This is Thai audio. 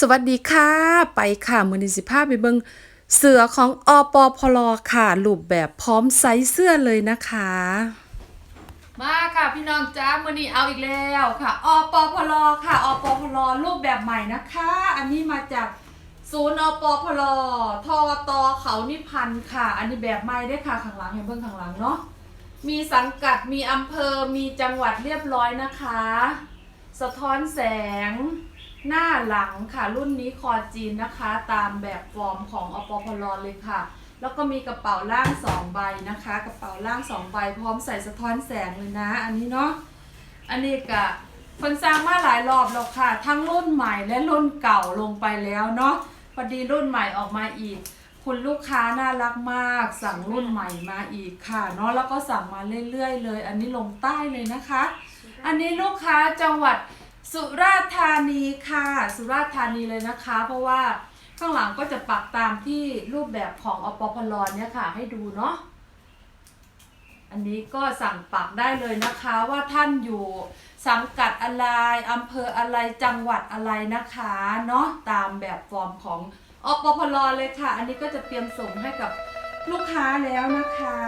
สวัสดีค่ะ ไปค่ะมือนิสิภาพไปเบิงเสือของอปพลค่ะรูปแบบพร้อมไซส์เสื้อเลยนะคะ มาค่ะพี่น้องจ้ามือนี้เอาอีกแล้วค่ะอปพลค่ะอปพลรูปแบบใหม่นะคะ อันนี้มาจากศูนย์อปพลทอตอเขานิพันธ์ค่ะ อันนี้แบบใหม่ได้ค่ะข้างหลังเห็นเบื้องข้างหลังเนาะมีสังกัดมีอำเภอมีจังหวัดเรียบร้อยนะคะ สะท้อนแสง หน้าหลังค่ะรุ่นนี้คอจีนนะคะ ตามแบบฟอร์มของอปพลเลยค่ะ แล้วก็มีกระเป๋าล่างสองใบนะคะ กระเป๋าล่างสองใบพร้อมใส่สะท้อนแสงเลยนะ อันนี้เนาะอันนี้กะคนสร้างมาหลายรอบแล้วค่ะ ทั้งรุ่นใหม่และรุ่นเก่าลงไปแล้วเนาะพอดีรุ่นใหม่ออกมาอีก คุณลูกค้าน่ารักมาก สั่งรุ่นใหม่มาอีกค่ะเนาะแล้วก็สั่งมาเรื่อยๆเลย อันนี้ลงใต้เลยนะคะ อันนี้ลูกค้าจังหวัด สุราษฎร์ธานีค่ะ สุราษฎร์ธานีเลยนะคะ เพราะว่าข้างหลังก็จะปักตามที่รูปแบบของอปพลเนี่ยค่ะ ให้ดูเนาะอันนี้ก็สั่งปักได้เลยนะคะว่าท่านอยู่สังกัดอะไรอำเภออะไรจังหวัดอะไรนะคะเนาะตามแบบฟอร์มของอปพลเลยค่ะ อันนี้ก็จะเตรียมส่งให้กับลูกค้าแล้วนะคะ